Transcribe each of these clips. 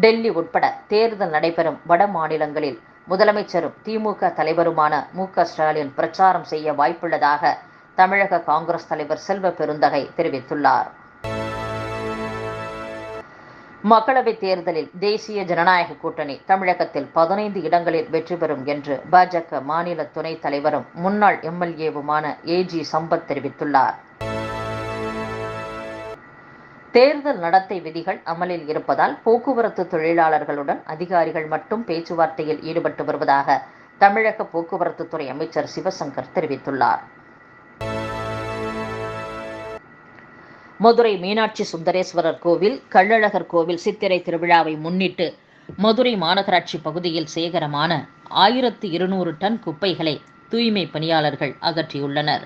டெல்லி உட்பட தேர்தல் நடைபெறும் வட மாநிலங்களில் முதலமைச்சரும் திமுக தலைவருமான மு ஸ்டாலின் பிரச்சாரம் செய்ய வாய்ப்புள்ளதாக தமிழக காங்கிரஸ் தலைவர் செல்வ பெருந்தகை தெரிவித்துள்ளார். மக்களவைத் தேர்தலில் தேசிய ஜனநாயக கூட்டணி தமிழகத்தில் பதினைந்து இடங்களில் வெற்றி பெறும் என்று பாஜக மாநில துணைத் தலைவரும் முன்னாள் எம்எல்ஏவுமான ஏஜி சம்பத் தெரிவித்துள்ளார். தேர்தல் நடத்தை விதிகள் அமலில் இருப்பதால் போக்குவரத்து தொழிலாளர்களுடன் அதிகாரிகள் மட்டும் பேச்சுவார்த்தையில் ஈடுபட்டு வருவதாக தமிழக போக்குவரத்து துறை அமைச்சர் சிவசங்கர் தெரிவித்துள்ளார். மதுரை மீனாட்சி சுந்தரேஸ்வரர் கோவில் கள்ளழகர் கோவில் சித்திரை திருவிழாவை முன்னிட்டு மதுரை மாநகராட்சி பகுதியில் சேகரமான ஆயிரத்து இருநூறு டன் குப்பைகளை தூய்மை பணியாளர்கள் அகற்றியுள்ளனர்.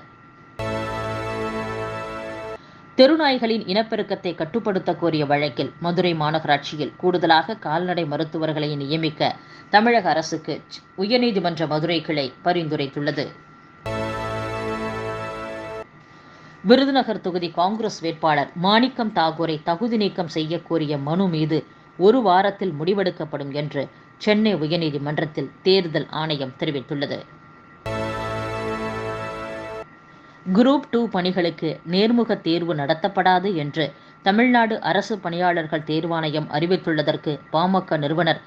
தெருநாய்களின் இனப்பெருக்கத்தை கட்டுப்படுத்த கோரிய வழக்கில் மதுரை மாநகராட்சியில் கூடுதலாக கால்நடை மருத்துவர்களை நியமிக்க தமிழக அரசுக்கு உயர்நீதிமன்ற மதுரை கிளை பரிந்துரைத்துள்ளது. விருதுநகர் தொகுதி காங்கிரஸ் வேட்பாளர் மாணிக்கம் தாகூரை தகுதி நீக்கம் செய்ய கோரிய மனு மீது ஒரு வாரத்தில் முடிவெடுக்கப்படும் என்று சென்னை உயர்நீதிமன்றத்தில் தேர்தல் ஆணையம் தெரிவித்துள்ளது. குரூப் டூ பணிகளுக்கு நேர்முக தேர்வு நடத்தப்படாது என்று தமிழ்நாடு அரசு பணியாளர்கள் தேர்வாணையம் அறிவித்துள்ளதற்கு பாமக நிறுவனர்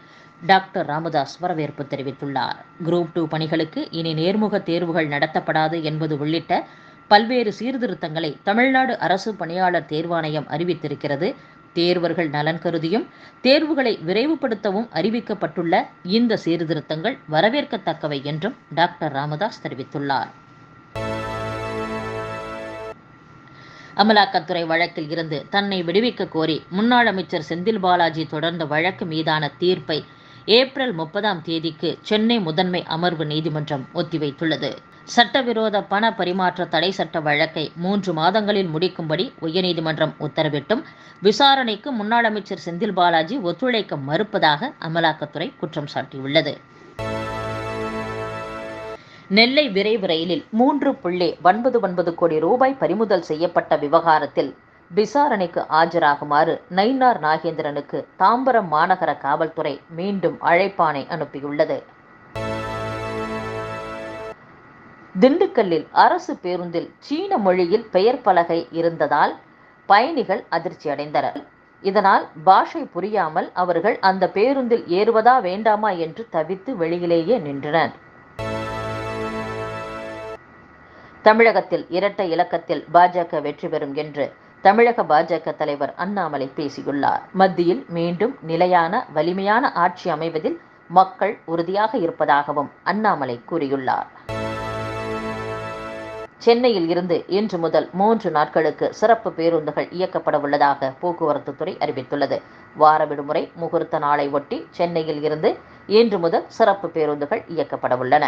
டாக்டர் ராமதாஸ் வரவேற்பு தெரிவித்துள்ளார். குரூப் டூ பணிகளுக்கு இனி நேர்முக தேர்வுகள் நடத்தப்படாது என்பது உள்ளிட்ட பல்வேறு சீர்திருத்தங்களை தமிழ்நாடு அரசு பணியாளர் தேர்வாணையம் அறிவித்திருக்கிறது. தேர்வர்கள் நலன் கருதியும் தேர்வுகளை விரைவுபடுத்தவும் அறிவிக்கப்பட்டுள்ள இந்த சீர்திருத்தங்கள் வரவேற்கத்தக்கவை என்றும் டாக்டர் ராமதாஸ் தெரிவித்துள்ளார். அமலாக்கத்துறை வழக்கில் இருந்து தன்னை விடுவிக்க கோரி முன்னாள் அமைச்சர் செந்தில் பாலாஜி தொடர்ந்த வழக்கு மீதான தீர்ப்பை ஏப்ரல் முப்பதாம் தேதிக்கு சென்னை முதன்மை அமர்வு நீதிமன்றம் ஒத்திவைத்துள்ளது. சட்டவிரோத பண பரிமாற்ற தடை சட்ட வழக்கை மூன்று மாதங்களில் முடிக்கும்படி உயர்நீதிமன்றம் உத்தரவிட்டும். விசாரணைக்கு முன்னாள் அமைச்சர் செந்தில் பாலாஜி ஒத்துழைக்க மறுப்பதாக அமலாக்கத்துறை குற்றம் சாட்டியுள்ளது. நெல்லை விரைவு ரயிலில் மூன்று புள்ளி ஒன்பது ஒன்பது கோடி ரூபாய் பறிமுதல் செய்யப்பட்ட விவகாரத்தில் விசாரணைக்கு ஆஜராகுமாறு நயினார் நாகேந்திரனுக்கு தாம்பரம் மாநகர காவல்துறை மீண்டும் அழைப்பானை அனுப்பியுள்ளது. திண்டுக்கல்லில் அரசு பேருந்தில் சீன மொழியில் பெயர் பலகை இருந்ததால் பயணிகள் அதிர்ச்சி அடைந்தனர். இதனால் பாஷை புரியாமல் அவர்கள் அந்த பேருந்தில் ஏறுவதா வேண்டாமா என்று தவித்து வெளியிலேயே நின்றனர். தமிழகத்தில் இரட்டை இலக்கத்தில் பாஜக வெற்றி பெறும் என்று தமிழக பாஜக தலைவர் அண்ணாமலை பேசியுள்ளார். மத்தியில் மீண்டும் நிலையான வலிமையான ஆட்சி அமைவதில் மக்கள் உறுதியாக இருப்பதாகவும் அண்ணாமலை கூறியுள்ளார். சென்னையில் இருந்து இன்று முதல் மூன்று நாட்களுக்கு சிறப்பு பேருந்துகள் இயக்கப்பட உள்ளதாக போக்குவரத்து துறை அறிவித்துள்ளது. வார விடுமுறை முகூர்த்த நாளை ஒட்டி சென்னையில் இருந்து இன்று முதல் சிறப்பு பேருந்துகள் இயக்கப்பட உள்ளன.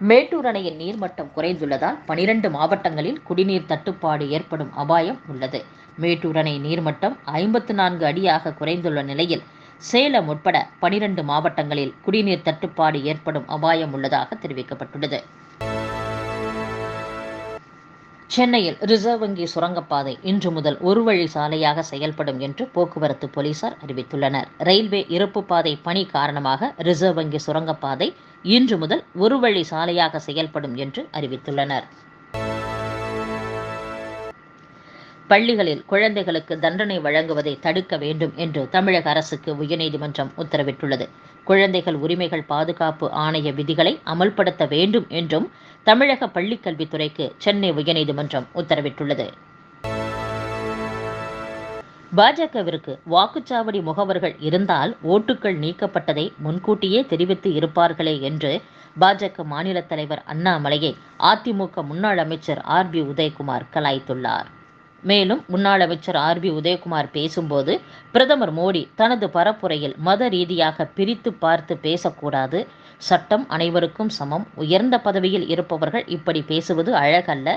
மேட்டூர் அணையின் நீர்மட்டம் குறைந்துள்ளதால் பனிரெண்டு மாவட்டங்களில் குடிநீர் தட்டுப்பாடு ஏற்படும் அபாயம் உள்ளது. மேட்டூர் அணை நீர்மட்டம் ஐம்பத்து நான்கு அடியாக குறைந்துள்ள நிலையில் சேலம் உட்பட பனிரெண்டு மாவட்டங்களில் குடிநீர் தட்டுப்பாடு ஏற்படும் அபாயம் உள்ளதாக தெரிவிக்கப்பட்டுள்ளது. சென்னையில் ரிசர்வ் வங்கி சுரங்கப்பாதை இன்று முதல் ஒரு வழி சாலையாக செயல்படும் என்று போக்குவரத்து போலீசார் அறிவித்துள்ளனர். ரயில்வே இருப்பு பாதை பணி காரணமாக ரிசர்வ் வங்கி சுரங்கப்பாதை இன்று முதல் ஒரு வழி சாலையாக செயல்படும் என்று அறிவித்துள்ளனர். பள்ளிகளில் குழந்தைகளுக்கு தண்டனை வழங்குவதை தடுக்க வேண்டும் என்று தமிழக அரசுக்கு உயர்நீதிமன்றம் உத்தரவிட்டுள்ளது. குழந்தைகள் உரிமைகள் பாதுகாப்பு ஆணைய விதிகளை அமல்படுத்த வேண்டும் என்றும் தமிழக பள்ளிக்கல்வித்துறைக்கு சென்னை உயர்நீதிமன்றம் உத்தரவிட்டுள்ளது. பாஜகவிற்கு வாக்குச்சாவடி முகவர்கள் இருந்தால் ஓட்டுகள் நீக்கப்பட்டதை முன்கூட்டியே தெரிவித்து இருப்பார்களே என்று பாஜக மாநில தலைவர் அண்ணாமலையை அதிமுக முன்னாள் அமைச்சர் ஆர் பி உதயகுமார் கலாய்த்துள்ளார். மேலும் முன்னாள் அமைச்சர் ஆர் பி உதயகுமார் பேசும்போது பிரதமர் மோடி தனது பரப்புரையில் மத ரீதியாக பிரித்து பார்த்து பேசக்கூடாது சட்டம் அனைவருக்கும் சமம். உயர்ந்த பதவியில் இருப்பவர்கள் இப்படி பேசுவது அழகல்ல.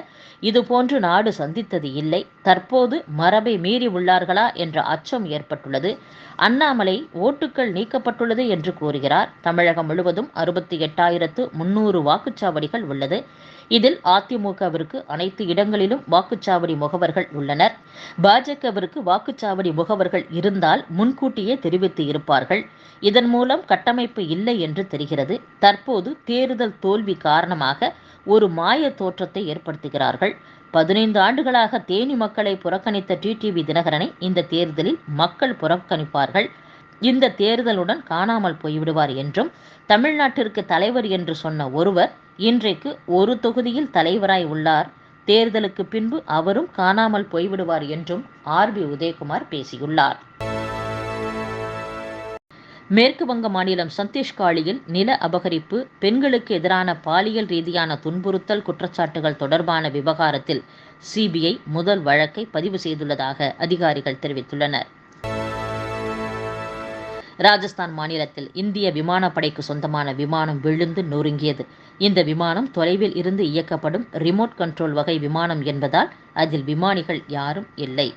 இதுபோன்று நாடு சந்தித்தது இல்லை. தற்போது மரபை மீறி உள்ளார்களா என்ற அச்சம் ஏற்பட்டுள்ளது. அண்ணாமலை ஓட்டுக்கள் நீக்கப்பட்டுள்ளது என்று கூறுகிறார். தமிழகம் முழுவதும் அறுபத்தி எட்டாயிரத்து முன்னூறு வாக்குச்சாவடிகள் உள்ளது. இதில் அதிமுகவிற்கு அனைத்து இடங்களிலும் வாக்குச்சாவடி முகவர்கள் உள்ளனர். பாஜகவிற்கு வாக்குச்சாவடி முகவர்கள் இருந்தால் முன்கூட்டியே தெரிவித்து இருப்பார்கள். இதன் மூலம் கட்டமைப்பு இல்லை என்று தெரிகிறது. தற்போது தேர்தல் தோல்வி காரணமாக ஒரு மாய தோற்றத்தை ஏற்படுத்துகிறார்கள். பதினைந்து ஆண்டுகளாக தேனி மக்களை புறக்கணித்த டிடிவி தினகரனை இந்த தேர்தலில் மக்கள் புறக்கணிப்பார்கள். இந்த தேர்தலுடன் காணாமல் போய்விடுவார் என்றும் தமிழ்நாட்டிற்கு தலைவர் என்று சொன்ன ஒருவர் இன்றைக்கு ஒரு தொகுதியில் தலைவராய் உள்ளார். தேர்தலுக்கு பின்பு அவரும் காணாமல் போய்விடுவார் என்றும் ஆர் பி உதயகுமார் பேசியுள்ளார். மேற்கு வங்க மாநிலம் சத்தீஷ்காளியில் நில அபகரிப்பு பெண்களுக்கு எதிரான பாலியல் ரீதியான துன்புறுத்தல் குற்றச்சாட்டுகள் தொடர்பான விவகாரத்தில் சிபிஐ முதல் வழக்கை பதிவு செய்துள்ளதாக அதிகாரிகள் தெரிவித்துள்ளனர். ராஜஸ்தான் மாநிலத்தில் இந்திய விமானப்படைக்கு சொந்தமான விமானம் விழுந்து நொறுங்கியது. இந்த விமானம் தொலைவில் இருந்து இயக்கப்படும் ரிமோட் கண்ட்ரோல் வகை விமானம் என்பதால் அதில் விமானிகள் யாரும் இல்லை.